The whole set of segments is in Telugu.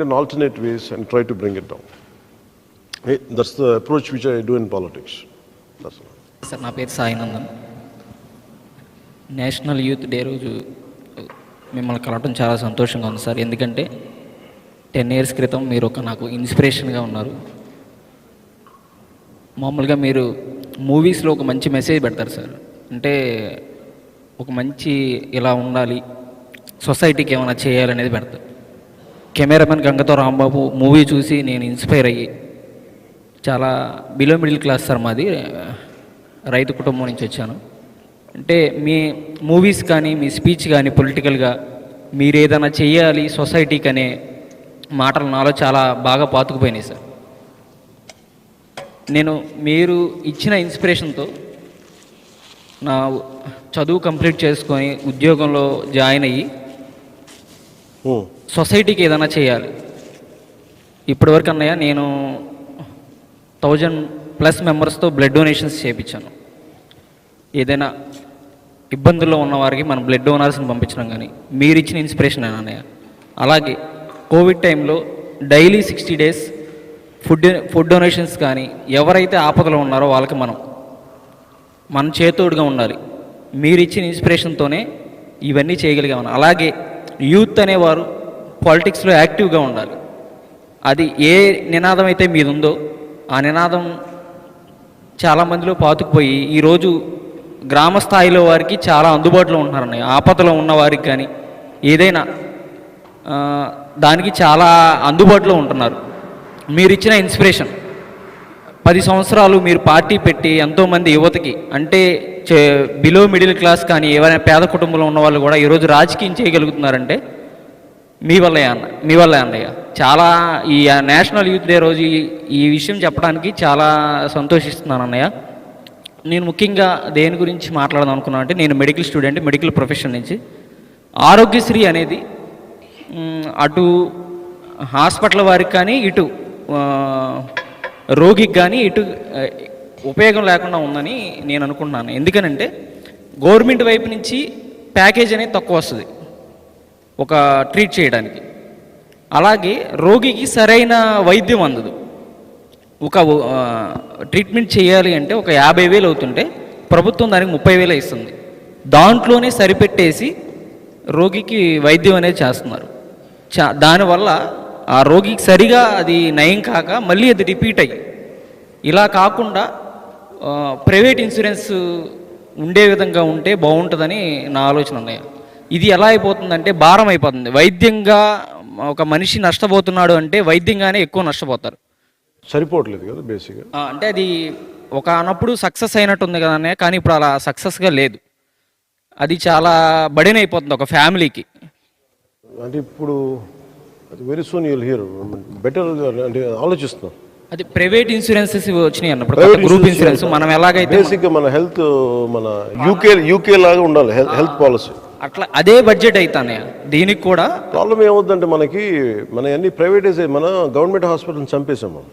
in alternate ways and try to bring it down. That's the approach which I do in politics. That's all. Sir నా పేరు సాయినందన్ నేషనల్ యూత్ డే రోజు uh, మిమ్మల్ని కలవటం చాలా సంతోషంగా ఉంది సార్ ఎందుకంటే టెన్ ఇయర్స్ క్రితం మీరు ఒక నాకు ఇన్స్పిరేషన్గా ఉన్నారు మామూలుగా మీరు మూవీస్లో ఒక మంచి మెసేజ్ పెడతారు సార్ అంటే ఒక మంచి ఇలా ఉండాలి సొసైటీకి ఏమైనా చేయాలనేది పెడతారు కెమెరామెన్ గంగతో రాంబాబు మూవీ చూసి నేను ఇన్స్పైర్ అయ్యి చాలా బిలో మిడిల్ క్లాస్ సార్ మాది రైతు కుటుంబం నుంచి వచ్చాను. అంటే మీ మూవీస్ కానీ మీ స్పీచ్ కానీ పొలిటికల్గా మీరు ఏదైనా చేయాలి సొసైటీకి అనే మాటలు నాలో చాలా బాగా పాతుకుపోయినాయి సార్. నేను మీరు ఇచ్చిన ఇన్స్పిరేషన్తో నా చదువు కంప్లీట్ చేసుకొని ఉద్యోగంలో జాయిన్ అయ్యి సొసైటీకి ఏదైనా చేయాలి. ఇప్పటివరకు అన్నయ్య నేను థౌజండ్ ప్లస్ మెంబర్స్తో బ్లడ్ డొనేషన్స్ చేయించాను ఏదైనా ఇబ్బందుల్లో ఉన్నవారికి మనం బ్లడ్ డోనర్స్ని పంపించడం కానీ మీరు ఇచ్చిన ఇన్స్పిరేషన్ అన్నయ్య. అలాగే కోవిడ్ టైంలో daily sixty days food food donations కానీ ఎవరైతే ఆపదలో ఉన్నారో వాళ్ళకి మనం మన చేతోడుగా ఉండాలి. మీరు ఇచ్చిన ఇన్స్పిరేషన్తోనే ఇవన్నీ చేయగలిగామని. అలాగే యూత్ అనేవారు పాలిటిక్స్లో యాక్టివ్గా ఉండాలి. అది ఏ నినాదం అయితే మీదుందో ఆ నినాదం చాలామందిలో పాతుకుపోయి ఈరోజు గ్రామ స్థాయిలో వారికి చాలా అందుబాటులో ఉంటున్నారన్నయ్య. ఆపదలో ఉన్నవారికి కానీ ఏదైనా దానికి చాలా అందుబాటులో ఉంటున్నారు. మీరు ఇచ్చిన ఇన్స్పిరేషన్. పది సంవత్సరాలు మీరు పార్టీ పెట్టి ఎంతోమంది యువతకి అంటే బిలో మిడిల్ క్లాస్ కానీ ఏవైనా పేద కుటుంబంలో ఉన్న వాళ్ళు కూడా ఈరోజు రాజకీయం చేయగలుగుతున్నారంటే మీ వల్లే అన్న మీ వల్లే అన్నయ్య. చాలా ఈ నేషనల్ యూత్ డే రోజు ఈ- విషయం చెప్పడానికి చాలా సంతోషిస్తున్నాను అన్నయ్య. నేను ముఖ్యంగా దేని గురించి మాట్లాడదాం అనుకున్నాను అంటే నేను మెడికల్ స్టూడెంట్ మెడికల్ ప్రొఫెషన్ నుంచి. ఆరోగ్యశ్రీ అనేది అటు హాస్పిటల్ వారికి కానీ ఇటు రోగికి కానీ ఇటు ఉపయోగం లేకుండా ఉందని నేను అనుకుంటున్నాను. ఎందుకనంటే గవర్నమెంట్ వైపు నుంచి ప్యాకేజ్ అనేది తక్కువ వస్తుంది. ఒక ట్రీట్ చేయడానికి. అలాగే రోగికి సరైన వైద్యం అందదు. ఒక ట్రీట్మెంట్ చేయాలి అంటే ఒక యాభై వేలు అవుతుంటే ప్రభుత్వం దానికి ముప్పై వేలు ఇస్తుంది. దాంట్లోనే సరిపెట్టేసి రోగికి వైద్యం అనేది చేస్తున్నారు. చా దానివల్ల ఆ రోగికి సరిగా అది నయం కాక మళ్ళీ అది రిపీట్ అయ్యి ఇలా కాకుండా ప్రైవేట్ ఇన్సూరెన్స్ ఉండే విధంగా ఉంటే బాగుంటుందని నా ఆలోచన ఉన్నాయి ఇది ఎలా అయిపోతుందంటే భారం అయిపోతుంది. వైద్యంగా ఒక మనిషి నష్టపోతున్నాడు అంటే వైద్యంగానే ఎక్కువ నష్టపోతారు. సరిపోవట్లేదు కదా బేసిక్గా? అంటే అది ఒక అన్నప్పుడు సక్సెస్ అయినట్టుంది కదా అన్నయ్య కానీ ఇప్పుడు అలా సక్సెస్గా లేదు. అది చాలా బడిన అయిపోతుంది ఒక ఫ్యామిలీకి. అంటే ఇప్పుడు very soon you'll hear better అంటే ఆలోచిస్తున్నాం. అది ప్రైవేట్ ఇన్సూరెన్సెస్ వచ్చినాయి అన్నప్పుడు గ్రూప్ ఇన్సూరెన్స్ మనం ఎలాగైతే బేసిక్గా మన హెల్త్ మన యూకే యూకే లాగా ఉండాలి. హెల్త్ పాలసీ అట్లా అదే బడ్జెట్ అవుతానే దీనికి కూడా ప్రాబ్లం ఏమవుతుందంటే మనకి మన అన్ని ప్రైవేటైజ్ మన గవర్నమెంట్ హాస్పిటల్ని చంపేసాం మనం.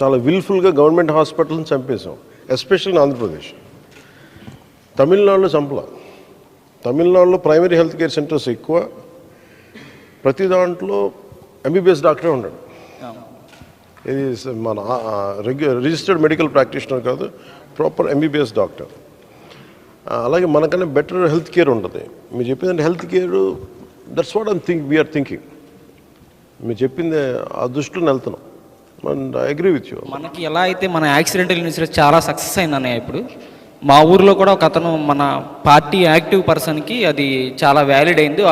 చాలా విల్ఫుల్గా గవర్నమెంట్ హాస్పిటల్ని చంపేసాం ఎస్పెషల్లీ ఆంధ్రప్రదేశ్ తమిళనాడులో చంపల. తమిళనాడులో ప్రైమరీ హెల్త్ కేర్ సెంటర్స్ ఎక్కువ. ప్రతి దాంట్లో ఎంబీబీఎస్ డాక్టరే ఉన్నాడు ఇది మన రిజిస్టర్డ్ మెడికల్ ప్రాక్టీషనర్ కాదు ప్రాపర్ ఎంబీబీఎస్ డాక్టర్. అలాగే మనకన్నా బెటర్ హెల్త్ కేర్ ఉంటుంది. మీరు చెప్పిందంటే health care that's what I'm think we're thinking మీరు చెప్పింది ఆ దృష్టిలో వెళ్తున్నాం. అగ్రీ విత్ యూ మనకి ఎలా అయితే మన యాక్సిడెంటల్ ఇన్సూరెన్స్ చాలా సక్సెస్ అయింది అన్నయ్య ఇప్పుడు. మా ఊర్లో కూడా ఒక అతను మన పార్టీ యాక్టివ్ పర్సన్కి అది చాలా వ్యాలిడ్ అయింది.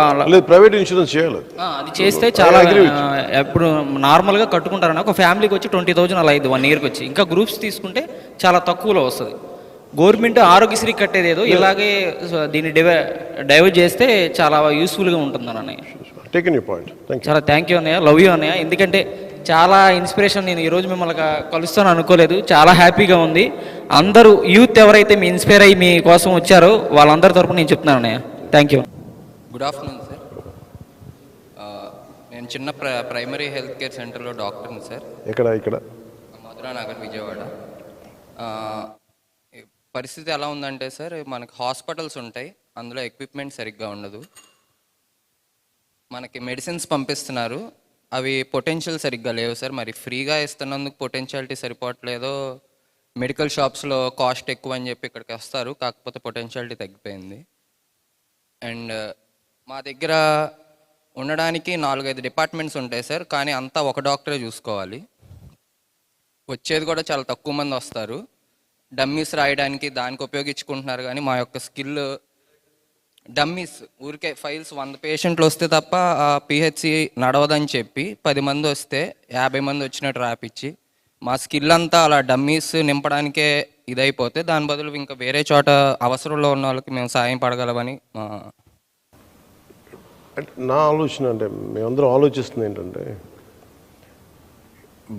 ప్రైవేట్ ఇన్సూరెన్స్ చేయాలి. అది చేస్తే చాలా ఎప్పుడు నార్మల్గా కట్టుకుంటారన్న ఒక ఫ్యామిలీకి వచ్చి ట్వంటీ థౌజండ్ అలా అయింది వన్ ఇయర్కి వచ్చి. ఇంకా గ్రూప్స్ తీసుకుంటే చాలా తక్కువలో వస్తుంది. గవర్నమెంట్ ఆరోగ్యశ్రీ కట్టేది ఏదో ఇలాగే సో దీన్ని డివై డైవర్ట్ చేస్తే చాలా యూస్ఫుల్గా ఉంటుంది అన్నయ్య. యూ పాయింట్ చాలా థ్యాంక్ యూ అన్నయ్య. లవ్ యూ అన్నయ్య. ఎందుకంటే చాలా ఇన్స్పిరేషన్ నేను ఈరోజు మిమ్మల్ని కలుస్తాను అనుకోలేదు. చాలా హ్యాపీగా ఉంది. అందరూ యూత్ ఎవరైతే మీ ఇన్స్పైర్ అయ్యి మీ కోసం వచ్చారో వాళ్ళందరి తరపున నేను చెప్తున్నాను అన్నయ్య. Thank you. Good afternoon sir నేను చిన్న ప్ర ప్రైమరీ హెల్త్ కేర్ సెంటర్లో డాక్టర్ని సార్ ఇక్కడ ఇక్కడ? మధురా నగర్ విజయవాడ. ఆ, ఈ పరిస్థితి ఎలా ఉందంటే సార్ మనకి హాస్పిటల్స్ ఉంటాయి అందులో ఎక్విప్మెంట్ సరిగ్గా ఉండదు. మనకి మెడిసిన్స్ పంపిస్తున్నారు అవి పొటెన్షియల్ సరిగ్గా లేవు సార్. మరి ఫ్రీగా ఇస్తున్నందుకు పొటెన్షియాలిటీ సరిపోవట్లేదో మెడికల్ షాప్స్లో కాస్ట్ ఎక్కువ అని చెప్పి ఇక్కడికి వస్తారు కాకపోతే పొటెన్షియాలిటీ తగ్గిపోయింది. అండ్ మా దగ్గర ఉండడానికి నాలుగైదు డిపార్ట్మెంట్స్ ఉంటాయి సార్ కానీ అంతా ఒక డాక్టరే చూసుకోవాలి. వచ్చేది కూడా చాలా తక్కువ మంది వస్తారు. డమ్మీస్ రాయడానికి దానికి ఉపయోగించుకుంటున్నారు కానీ మా యొక్క స్కిల్ డమ్మీస్ ఊరికే ఫైల్స్ వంద పేషెంట్లు వస్తే తప్ప పిహెచ్సి నడవదని చెప్పి పది మంది వస్తే యాభై మంది వచ్చినట్టు రాపిచ్చి మా స్కిల్ అంతా అలా డమ్మీస్ నింపడానికే ఇదైపోతే దాని బదులు ఇంకా వేరే చోట అవసరంలో ఉన్న వాళ్ళకి మేము సాయం పడగలమని మా నా ఆలోచన అంటే మేమందరం ఆలోచిస్తుంది ఏంటంటే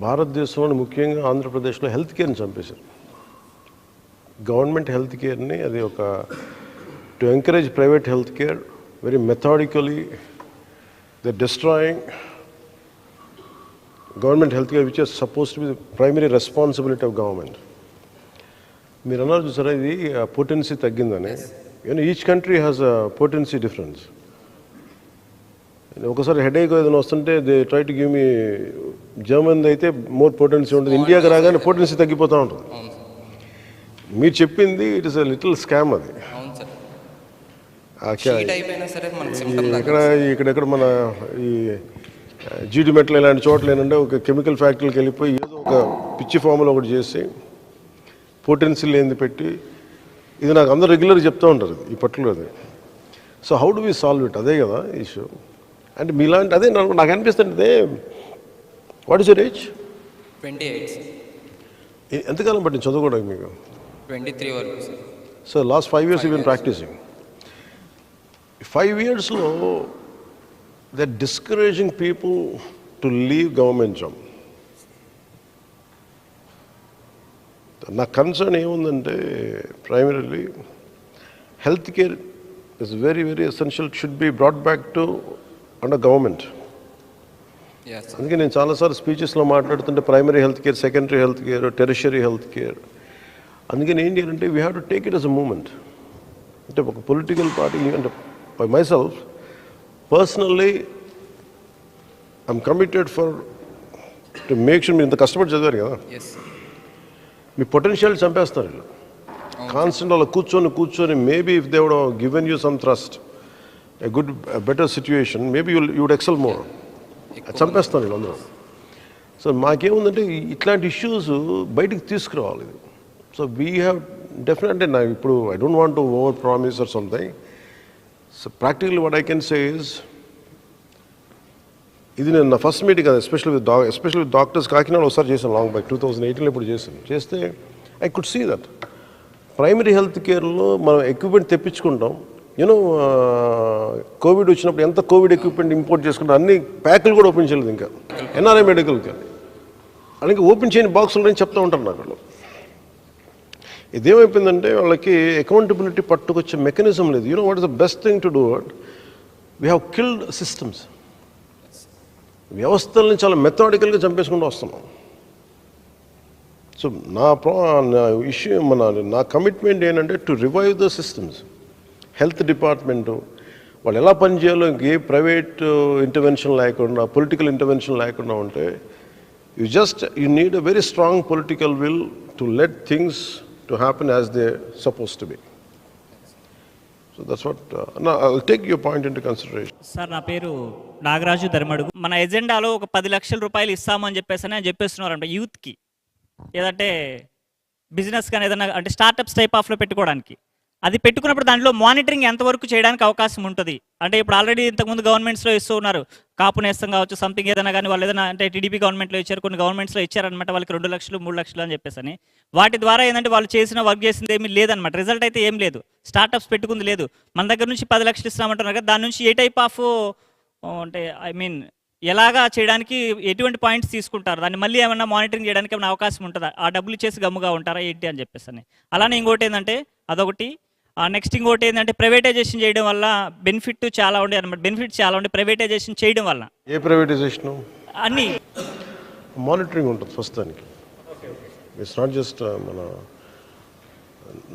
భారతదేశంలో ముఖ్యంగా ఆంధ్రప్రదేశ్లో హెల్త్ కేర్ని చంపేశారు. గవర్నమెంట్ హెల్త్ కేర్ని అది ఒక to encourage private health care very methodically the destroying government health care which is suppose to be primary responsibility of government మీరు అన్నారు చూసారా ఇది పొటెన్సీ తగ్గిందని. You know each country has a potency difference ఒకసారి హెడేక్ ఏదైనా వస్తుంటే they try to give me German అయితే మోర్ పొటెన్సీ ఉంటుంది. ఇండియాకి రాగానే పొటెన్సీ తగ్గిపోతూ ఉంటుంది. మీరు చెప్పింది it is a little scam అది. ఇక్కడ ఇక్కడెక్కడ మన ఈ జీడి మెట్లు ఇలాంటి చోట్ల ఏంటంటే ఒక కెమికల్ ఫ్యాక్టరీకి వెళ్ళిపోయి ఏదో ఒక పిచ్చి ఫామ్లో ఒకటి చేసి పొటెన్సీ లేనిది పెట్టి ఇది నాకు అందరూ రెగ్యులర్ చెప్తూ ఉంటారు ఈ పర్టికులర్ అది. So how do we solve it అదే కదా ఇష్యూ అంటే మీలాంటి అదే నాకు నాకు అనిపిస్తుంది అదే what is your age twenty eight ఎంతకాలం పట్టింది చదువుకోవడానికి మీకు? ట్వంటీ త్రీ వరకు sir. So last five years even practising five ఇయర్స్లో the discouraging people to leave government job నా కన్సర్న్ ఏముందంటే primarily health care is very very essential should be brought back to under government అందుకే నేను చాలాసార్లు స్పీచెస్లో మాట్లాడుతుంటే primary health care secondary health care tertiary health care అందుకని ఏం చేయాలంటే we have to take it as a moment అంటే ఒక పొలిటికల్ పార్టీ అంటే by myself personally I'm committed for to make sure మీరు ఇంత కష్టపడి చదివారు కదా? మీ పొటెన్షియల్ చంపేస్తారు వీళ్ళు. కాన్స్టెంట్ అలా కూర్చొని కూర్చొని maybe if they would given you some thrust a good better situation maybe you you would excel more చంపేస్తారు వీళ్ళందరూ సో మాకేముందంటే ఇట్లాంటి ఇష్యూస్ బయటికి తీసుకురావాలి. ఇది సో వీ హ్యావ్ డెఫినెట్లీ నా ఇప్పుడు I don't want to over promise or something so practical what I can say is ఇది నేను నా ఫస్ట్ మీటింగ్ కదా especial with doc especial with doctors Kakinada ఒకసారి చేశాను లాంగ్ బై టూ థౌజండ్ ఎయిటీన్లో ఇప్పుడు చేశాను. చేస్తే I could see that primary health కేర్లో మనం ఎక్విప్మెంట్ తెప్పించుకుంటాం. యూనో కోవిడ్ వచ్చినప్పుడు ఎంత కోవిడ్ ఎక్విప్మెంట్ ఇంపోర్ట్ చేసుకుంటాం అన్ని ప్యాకులు కూడా ఓపెన్ చేయలేదు ఇంకా. ఎన్ఆర్ఐ మెడికల్ కేర్ అలాగే ఓపెన్ చేయని బాక్సులు నేను చెప్తూ ఉంటాను నాకు ఇదేమైపోయిందంటే వాళ్ళకి అకౌంటబిలిటీ పట్టుకొచ్చే మెకానిజం లేదు. You know what is the best thing to do what we have killed systems వ్యవస్థల్ని చాలా మెథాడికల్గా చంపేసుకుంటూ వస్తున్నాం. సో నా ప్రా నా ఇష్యూ మన నా కమిట్మెంట్ ఏంటంటే to revive the systems health department వాళ్ళు ఎలా పనిచేయాలో ఇంకే ప్రైవేట్ ఇంటర్వెన్షన్ లేకుండా పొలిటికల్ ఇంటర్వెన్షన్ లేకుండా ఉంటే you just you need a very strong political will to let things to happen as they suppose to be so that's what I take your point into consideration sir నా పేరు నాగరాజు ధర్మడుగు. మన ఎజెండాలో ఒక పది లక్షల రూపాయలు ఇస్తామని చెప్పేసి అని చెప్పేస్తున్నారంట యూత్కి. ఏదంటే బిజినెస్ కానీ ఏదైనా అంటే స్టార్టప్స్ టైప్ ఆఫ్లో పెట్టుకోవడానికి. అది పెట్టుకున్నప్పుడు దాంట్లో మానిటరింగ్ ఎంతవరకు చేయడానికి అవకాశం ఉంటుంది? అంటే ఇప్పుడు ఆల్రెడీ ఇంతకుముందు గవర్నమెంట్స్లో ఇస్తూ ఉన్నారు. కాపు నేస్తం కావచ్చు సంథింగ్ ఏదైనా కానీ వాళ్ళు ఏదైనా అంటే టీడీపీ గవర్నమెంట్లో ఇచ్చారు కొన్ని గవర్నమెంట్స్లో ఇచ్చారనమాట వాళ్ళకి రెండు లక్షలు మూడు లక్షలు అని చెప్పేసి అని. వాటి ద్వారా ఏంటంటే వాళ్ళు చేసిన వర్క్ చేసింది ఏమీ లేదనమాట రిజల్ట్ అయితే ఏం లేదు. స్టార్టప్స్ పెట్టుకుంది లేదు. మన దగ్గర నుంచి పది లక్షలు ఇస్తామంటున్నారు కదా దాని నుంచి ఏ టైప్ ఆఫ్ అంటే ఐ మీన్ ఎలాగా చేయడానికి ఎటువంటి పాయింట్స్ తీసుకుంటారు? దాన్ని మళ్ళీ ఏమైనా మానిటరింగ్ చేయడానికి ఏమైనా అవకాశం ఉంటుందా? ఆ డబ్బులు ఇచ్చేసి గమ్ముగా ఉంటారా ఏంటి అని చెప్పేసి అని. అలానే ఇంకోటి ఏంటంటే అదొకటి నెక్స్ట్ ఇంకోటి ఏంటంటే ప్రైవేటైజేషన్ చేయడం వల్ల బెనిఫిట్ చాలా ఉండే అనమాట బెనిఫిట్ చాలా ఉండే ప్రైవేటైజేషన్ చేయడం వల్ల. ఏ ప్రైవేటైజేషను అన్ని. మానిటరింగ్ ఉంటుంది ఫస్ట్ దానికి. ఇట్స్ నాట్ జస్ట్ మన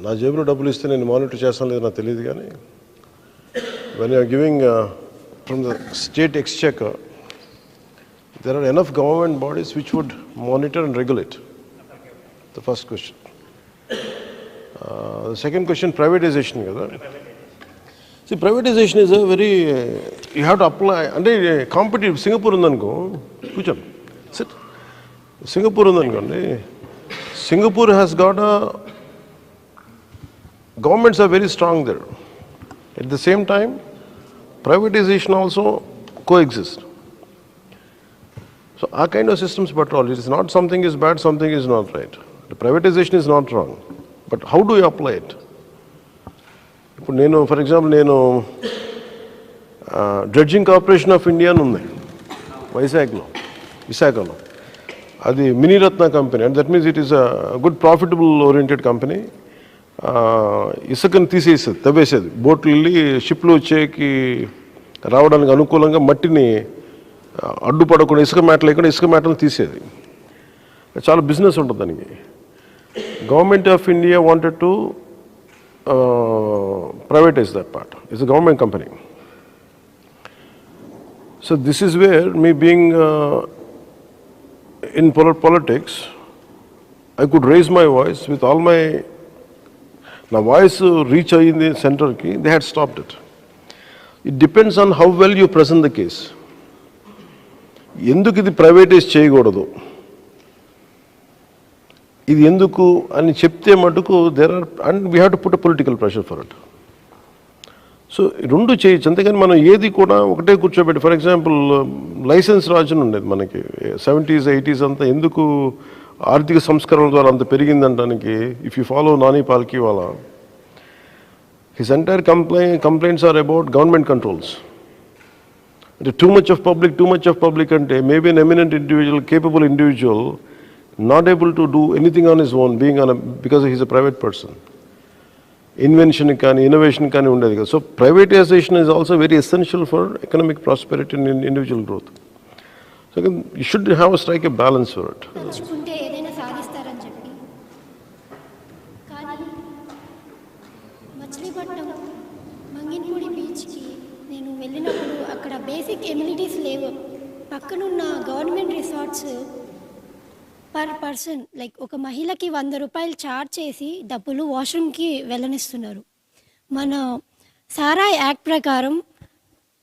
నా జేబులో డబ్బులు ఇస్తే నేను మానిటర్ చేస్తాను లేదు నాకు తెలియదు కానీ when you're giving from the state exchequer there are enough government bodies which would monitor and regulate. The first question. Uh, second question, privatization. Kada. See, privatization is a very, uh, you have to apply, అంటే competitive సింగపూర్ ఉందనుకో కూర్చోండి సిట్ singapore ఉందనుకోండి Singapore has got a governments are very strong there. At the same time, privatization also coexist. So our kind of systems patrol it is not something is bad, something is not right. The privatization is not wrong. But how do you apply it ఇప్పుడు నేను ఫర్ ఎగ్జాంపుల్ నేను డ్రెడ్జింగ్ కార్పొరేషన్ ఆఫ్ ఇండియా అని ఉంది వైజాగ్లో విశాఖలో. అది Miniratna company and that means it is a good profitable oriented company ఇసుకను తీసేసేది తవ్వేసేది. బోట్లు వెళ్ళి షిప్లు వచ్చేకి రావడానికి అనుకూలంగా మట్టిని అడ్డుపడకుండా ఇసుక మేట లేకుండా ఇసుక మేటలు తీసేది. చాలా బిజినెస్ ఉంటుంది దానికి. Government of India wanted to privatise that part it's government company so this is where me being in pol- politics, I could raise my voice with all my. నా వాయిస్ రీచ్ అయ్యింది సెంటర్కి they had stopped it it depends on how well you present the case ఎందుకు ఇది ప్రైవేటైజ్ చేయకూడదు ఇది ఎందుకు అని చెప్తే మటుకు there are and we have to put a political pressure for it so రెండు చేయొచ్చు. అంతేకాని మనం ఏది కూడా ఒకటే కూర్చోబెట్టి ఫర్ ఎగ్జాంపుల్ లైసెన్స్ రాజుని ఉండేది మనకి. సెవెంటీస్ ఎయిటీస్ అంతా ఎందుకు ఆర్థిక సంస్కరణల ద్వారా అంత పెరిగిందంటానికి if you follow Nani Palki వాళ్ళ his entire complaint complaints are about government controls అంటే too much of public too much of public అంటే maybe an eminent individual capable individual not able to do anything on his own being on because he's a private person invention కానీ ఇన్నోవేషన్ కానీ ఉండేది కదా. So privatisation is also very essential for economic prosperity in individual growth so you should have strike a balance for it తలుచుకుంటే ఏదైనా సాధిస్తారని చెప్పి కానీ మచిలీపట్నం మంగినపూడి బీచ్కి నేను వెళ్ళినప్పుడు అక్కడ బేసిక్ ఎమ్యూనిటీస్ లేవు పక్కనున్న government resorts per person like ఒక మహిళకి వంద రూపాయలు ఛార్జ్ చేసి డబ్బులు వాష్రూమ్కి వెళ్ళనిస్తున్నారు. మన సారా యాక్ట్ ప్రకారం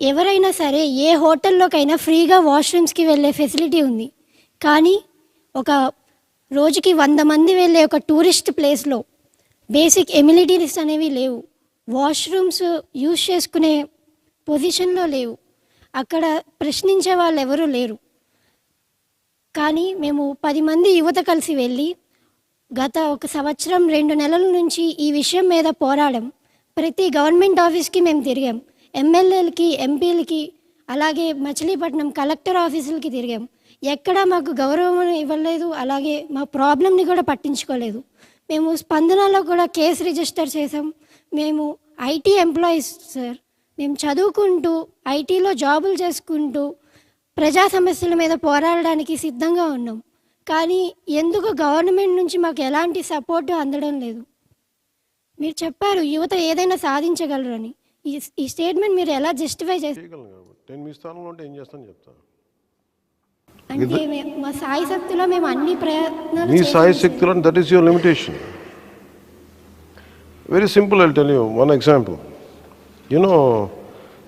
ఎవరైనా సరే ఏ హోటల్లోకైనా ఫ్రీగా వాష్రూమ్స్కి వెళ్ళే ఫెసిలిటీ ఉంది. కానీ ఒక రోజుకి వంద మంది వెళ్ళే ఒక టూరిస్ట్ ప్లేస్లో బేసిక్ ఎమ్యూనిటీస్ అనేవి లేవు. వాష్రూమ్స్ యూజ్ చేసుకునే పొజిషన్లో లేవు. అక్కడ ప్రశ్నించే వాళ్ళు ఎవరూ లేరు. కానీ మేము పది మంది యువత కలిసి వెళ్ళి గత ఒక సంవత్సరం రెండు నెలల నుంచి ఈ విషయం మీద పోరాడం. ప్రతి గవర్నమెంట్ ఆఫీస్కి మేము తిరిగాం. ఎమ్మెల్యేలకి ఎంపీలకి అలాగే మచిలీపట్నం కలెక్టర్ ఆఫీసులకి తిరిగాం. ఎక్కడా మాకు గౌరవం ఇవ్వలేదు అలాగే మా ప్రాబ్లమ్ని కూడా పట్టించుకోలేదు. మేము స్పందనలో కూడా కేసు రిజిస్టర్ చేసాం మేము ఐటీ ఎంప్లాయీస్ సార్. మేము చదువుకుంటూ ఐటీలో జాబులు చేసుకుంటూ ప్రజా సమస్యల మీద పోరాడడానికి సిద్ధంగా ఉన్నాం. కానీ ఎందుకు గవర్నమెంట్ నుంచి మాకు ఎలాంటి సపోర్ట్ అందడం లేదు? మీరు చెప్పారు యువత ఏదైనా సాధించగలరని. ఈ ఈ స్టేట్మెంట్ మీరు ఎలా జస్టిఫై చేస్తారు నేను మీ స్థానంలో ఉంటే ఏం చేస్తాను చెప్తాను. అంటే మే- మా సాయి శక్తిలో మేము అన్ని ప్రయత్నాలు మీ చేసాం సాయి సార్. శక్తిలో that is your limitation very simple I tell you one example you know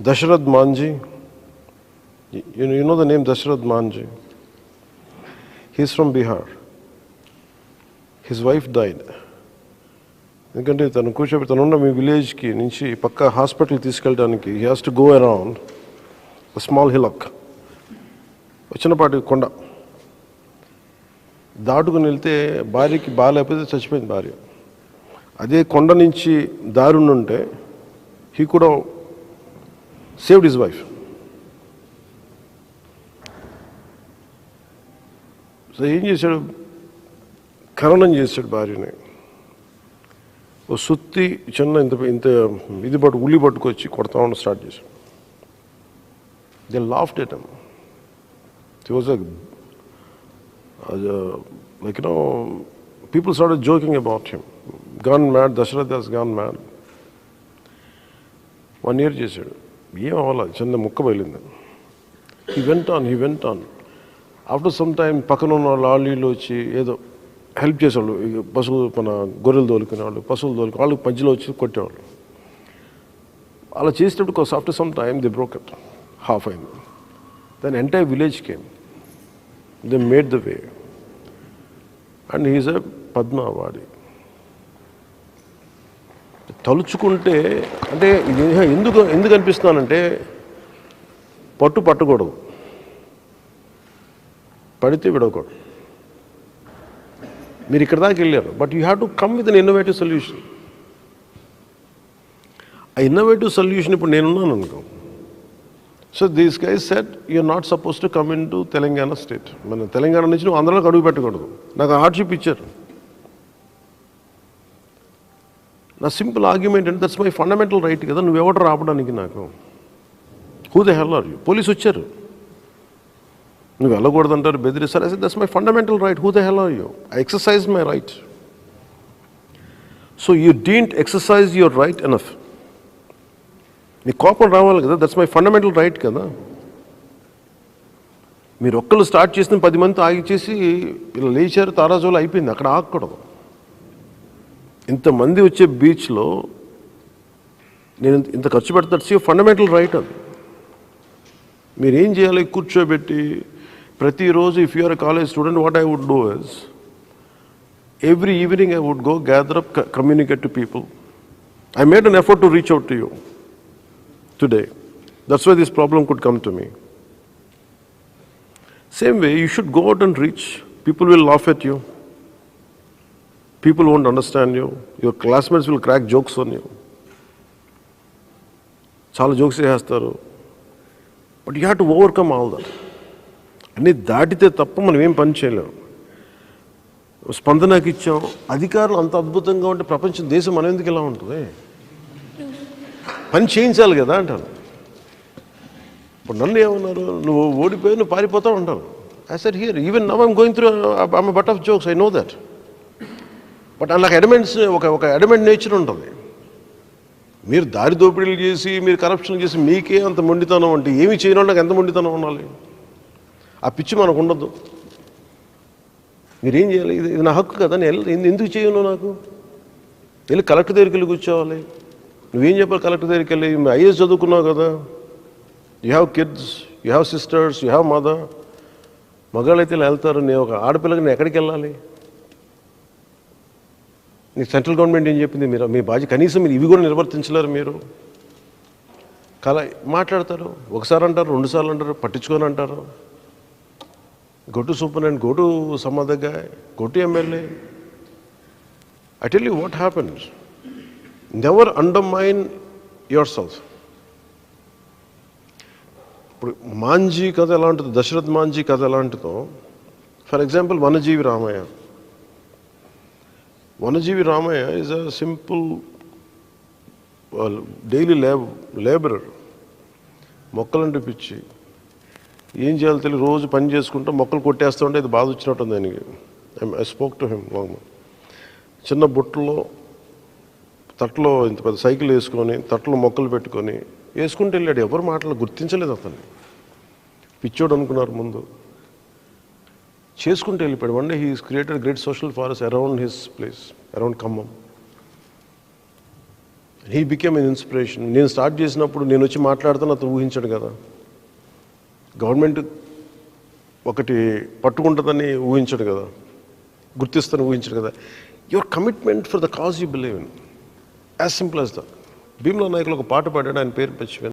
Dashrath Manjhi You know, you know the name Dashrath Manji? He's from Bihar his wife died. ఎందుకంటే తను కూర్చోబెట్టి తనున్న మీ విలేజ్కి నుంచి పక్క హాస్పిటల్ తీసుకెళ్ళడానికి he has to go around small hillock వచ్చినపాటి కొండ. దాటుకుని వెళ్తే భార్యకి బాగాలేకపోతే చచ్చిపోయింది భార్య. అదే కొండ నుంచి దారుణుంటే హీ కూడా సేవ్డ్ హిజ్ వైఫ్ సో ఏం చేశాడు? ఖననం చేశాడు భార్యని. ఓ సుత్తి చిన్న ఇంత ఇంత ఇది పట్టు ఉల్లి పట్టుకొచ్చి కొడతా ఉండడం స్టార్ట్ చేశాడు. They laughed at the was like no like you joking about him gone mad Dashrath Gone gone mad one year చేశాడు. ఏం అవ్వాలి? చిన్న ముక్క బయలింది he went on he went on after some time పక్కన ఉన్న వాళ్ళు వాళ్ళు వచ్చి ఏదో హెల్ప్ చేసేవాళ్ళు. పశువులు పశువు మన గొర్రెలు తోలుకునే వాళ్ళు పశువులు తోలుకు వాళ్ళు మధ్యలో వచ్చి కొట్టేవాళ్ళు. అలా చేసేటప్పుడు after some time the broke it half అయింది. Then entire village came they made the way and he's a Padma తలుచుకుంటే అంటే ఇది ఎందుకు ఎందుకు అనిపిస్తున్నానంటే పట్టు పట్టకూడదు. పడితే విడవకూడదు. మీరు ఇక్కడ దాకా వెళ్ళారు. But you have to come with an innovative solution ఆ ఇన్నోవేటివ్ సొల్యూషన్ ఇప్పుడు నేనున్నాను అనుకో. So these guy said you're not suppose to come into Telangana state మన తెలంగాణ నుంచి నువ్వు ఆంధ్రాలోకి అడుగు పెట్టకూడదు. నాకు హార్డ్షిప్ ఇచ్చారు. నా సింపుల్ ఆర్గ్యుమెంట్ అంటే దట్స్ మై ఫండమెంటల్ రైట్ కదా. నువ్వెవడు రావడానికి నాకు. Who the hell are you police వచ్చారు. నువ్వు వెళ్ళకూడదు అంటారు బెదిరిస్తారు అసలు that's my fundamental right who the hell are you I exercise my right so you didn't exercise your right enough నీ కోపం రావాలి కదా దట్స్ మై ఫండమెంటల్ రైట్ కదా. మీరు ఒక్కళ్ళు స్టార్ట్ చేసిన పది మంది ఆగిచేసి ఇలా లేచారు తారాజోలు అయిపోయింది అక్కడ ఆగకూడదు. ఇంతమంది వచ్చే బీచ్లో నేను ఇంత- ఇంత ఖర్చు సీ ఫండమెంటల్ రైట్ అది. మీరేం చేయాలి? కూర్చోబెట్టి ప్రతిరోజు if you are college student what I would do is every evening I would go gather up communicate to people I made an effort to reach out to you today. That's why this problem could come to me. Same way, you should go out and reach. People will laugh at you. People won't understand you. Your classmates will crack jokes on you. చాలా జోక్స్ చేస్తారు but you have to overcome all that అన్నీ దాటితే తప్ప మనం ఏం పని చేయలేము స్పందనకి ఇచ్చాం. అధికారులు అంత అద్భుతంగా ఉంటే ప్రపంచం దేశం మన ఎందుకు ఇలా ఉంటుంది? పని చేయించాలి కదా అంటాను ఇప్పుడు నన్ను ఏమన్నారు? నువ్వు ఓడిపోయి నువ్వు పారిపోతావు ఉంటావు I sat here even now I'm going through I'm butt of jokes I know that but నాకు ఎడమెంట్స్ ఒక ఒక ఎడమెంట్ నేచర్ ఉంటుంది. మీరు దారి దోపిడీలు చేసి మీరు కరప్షన్ చేసి మీకే అంత మొండితనం అంటే ఏమి చేయని ఎంత మొండితనం ఉండాలి? ఆ పిచ్చి మనకు ఉండదు. మీరేం చేయాలి? ఇది ఇది నా హక్కు కదా నేను ఎందుకు చేయను నాకు? వెళ్ళి కలెక్టర్ దగ్గరికి వెళ్ళి కూర్చోవాలి. నువ్వేం చెప్పాలి కలెక్టర్ దగ్గరికి వెళ్ళి? ఐఏఎస్ చదువుకున్నావు కదా. You have kids you have sisters you have mother మగాళ్ళు అయితే ఇలా వెళ్తారు. నేను ఒక ఆడపిల్లకి నేను ఎక్కడికి వెళ్ళాలి? నీకు సెంట్రల్ గవర్నమెంట్ ఏం చెప్పింది? మీరు మీ బాధ్యత కనీసం మీరు ఇవి కూడా నిర్వర్తించలేరు మీరు. కల మాట్లాడతారు. ఒకసారి అంటారు రెండుసార్లు అంటారు పట్టించుకొని అంటారు. Go to super and go to some other MLA. I tell you what happens never undermine yourself ఇప్పుడు మాంజీ కథ ఎలాంటిదో దశరథ్ మాంజీ కథ ఎలాంటిదో for example Vanajeevi Ramaiah. Vanajeevi Ramaiah is a simple daily lab labourer మొక్కలంటే పిచ్చి. ఏం చేయాలో తెలియదు. రోజు పని చేసుకుంటూ మొక్కలు కొట్టేస్తూ ఉంటే ఇది బాధ వచ్చినట్టు ఉంది ఆయనకి. I spoke to him long చిన్న బుట్టలో తట్లో ఇంత పెద్ద సైకిల్ వేసుకొని తట్లో మొక్కలు పెట్టుకొని వేసుకుంటూ వెళ్ళాడు. ఎవరు మాటలు గుర్తించలేదు అతన్ని. పిచ్చోడు అనుకున్నారు ముందు. చేసుకుంటూ వెళ్ళిపోయాడు. One day he's created great social forest around his place around Khammam. He became in inspiration నేను స్టార్ట్ చేసినప్పుడు నేను వచ్చి మాట్లాడుతాను అతను ఊహించాడు కదా. గవర్నమెంట్ ఒకటి పట్టుకుంటుందని ఊహించడు కదా. గుర్తిస్తాను ఊహించడు కదా. Your commitment for the cause you believe in as simple as the Bheemla నాయకులు ఒక పాట పాడాడు ఆయన పేరు మర్చిపోయాను.